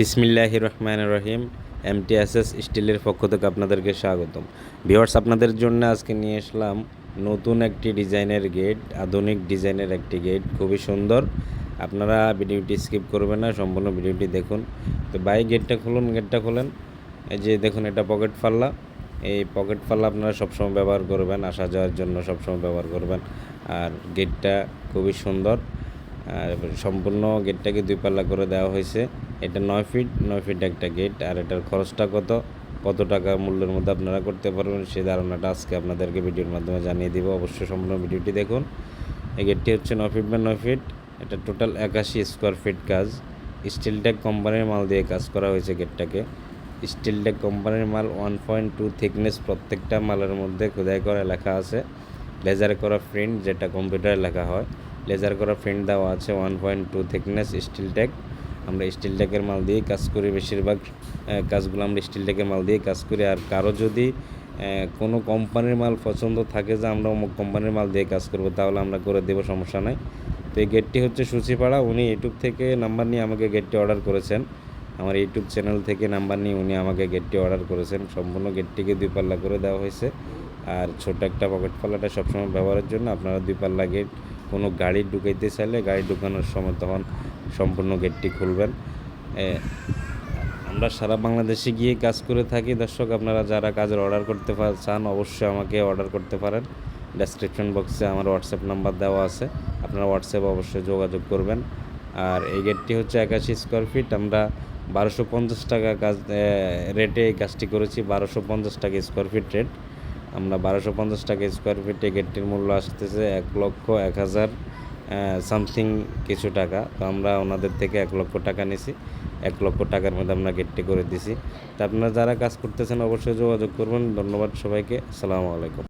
বিসমিল্লাহ রহমান রহিম, এমটিএসএস স্টিলের পক্ষ থেকে আপনাদেরকে স্বাগতম। ভিওয়ার্স আপনাদের জন্য আজকে নিয়ে আসলাম নতুন একটি ডিজাইনের গেট, আধুনিক ডিজাইনের একটি গেট, খুবই সুন্দর। আপনারা ভিডিওটি স্কিপ করবেন না, সম্পূর্ণ ভিডিওটি দেখুন। তো বাই গেটটা খুলুন, গেটটা খুলেন। এই যে দেখুন, এটা পকেট ফাল্লা। এই পকেট ফাল্লা আপনারা সবসময় ব্যবহার করবেন, আসা যাওয়ার জন্য সবসময় ব্যবহার করবেন। আর গেটটা খুবই সুন্দর। সম্পূর্ণ গেটটাকে দুই পাল্লা করে দেওয়া হয়েছে। এটা নয় ফিট নয় ফিট একটা গেট। আর এটার খরচটা কত? কত টাকা মূল্যের মধ্যে আপনারা করতে পারবেন সেই ধারণাটা আজকে আপনাদেরকে ভিডিওর মাধ্যমে জানিয়ে দিব। অবশ্যই সম্পূর্ণ ভিডিওটি দেখুন। এই গেটটি হচ্ছে নয় ফিট বা নয় ফিট। এটা টোটাল একাশি স্কোয়ার ফিট কাজ। স্টিলটেক কোম্পানির মাল দিয়ে কাজ করা হয়েছে গেটটাকে। স্টিলটেক কোম্পানির মাল ওয়ান পয়েন্ট টু থিকনেস প্রত্যেকটা মালের মধ্যে খোদাই করা লেখা আছে। লেজার করা প্রিন্ট যেটা কম্পিউটারে লেখা হয়। লেজার করা প্রিন্ট দেওয়া আছে one point two thickness steel tech আমরা স্টিল টেকের মাল দিয়েই কাজ করি, বেশিরভাগ কাজগুলো আমরা স্টিল টেকের মাল দিয়ে কাজ করি। আর কারও যদি কোনো কোম্পানির মাল পছন্দ থাকে যে আমরা অমুক কোম্পানির মাল দিয়ে কাজ করব, তাহলে আমরা করে দেবো, সমস্যা নাই। তো এই গেটটি হচ্ছে সুচিপাড়া, উনি ইউটিউব থেকে নাম্বার নিয়ে আমাকে গেটটি অর্ডার করেছেন। আমার ইউটিউব চ্যানেল থেকে নাম্বার নিয়ে উনি আমাকে গেটটি অর্ডার করেছেন। সম্পূর্ণ গেটটিকে দুই পাল্লা করে দেওয়া হয়েছে। আর ছোট একটা পকেট পাল্লাটা সবসময় ব্যবহারের জন্য। আপনারা দুই পাল্লা গেট কোনো গাড়ি ঢুকাইতে চাইলে গাড়ি ঢুকানোর সময় তখন সম্পূর্ণ গেটটি খুলবেন। আমরা সারা বাংলাদেশে গিয়ে কাজ করে থাকি। দর্শক, আপনারা যারা কাজের অর্ডার করতে চান অবশ্যই আমাকে অর্ডার করতে পারেন। ডেসক্রিপশন বক্সে আমার হোয়াটসঅ্যাপ নাম্বার দেওয়া আছে। আপনারা হোয়াটসঅ্যাপ অবশ্যই যোগাযোগ করবেন। আর এই গেটটি হচ্ছে একাশি স্কোয়ার ফিট আমরা বারোশো পঞ্চাশ টাকা কাজ রেটে এই কাজটি করেছি। বারোশো পঞ্চাশ টাকা স্কোয়ার ফিট রেট আমরা বারোশো পঞ্চাশ টাকা স্কোয়ার ফিটে গেটটির মূল্য আসতেছে এক লক্ষ এক হাজার সামথিং কিছু টাকা। তো আমরা ওনাদের থেকে এক লক্ষ টাকা নিছি। এক লক্ষ টাকার মধ্যে আমরা গেটটি করে দিছি। তা আপনারা যারা কাজ করতেছেন অবশ্যই যোগাযোগ করবেন। ধন্যবাদ সবাইকে। আসসালামু আলাইকুম।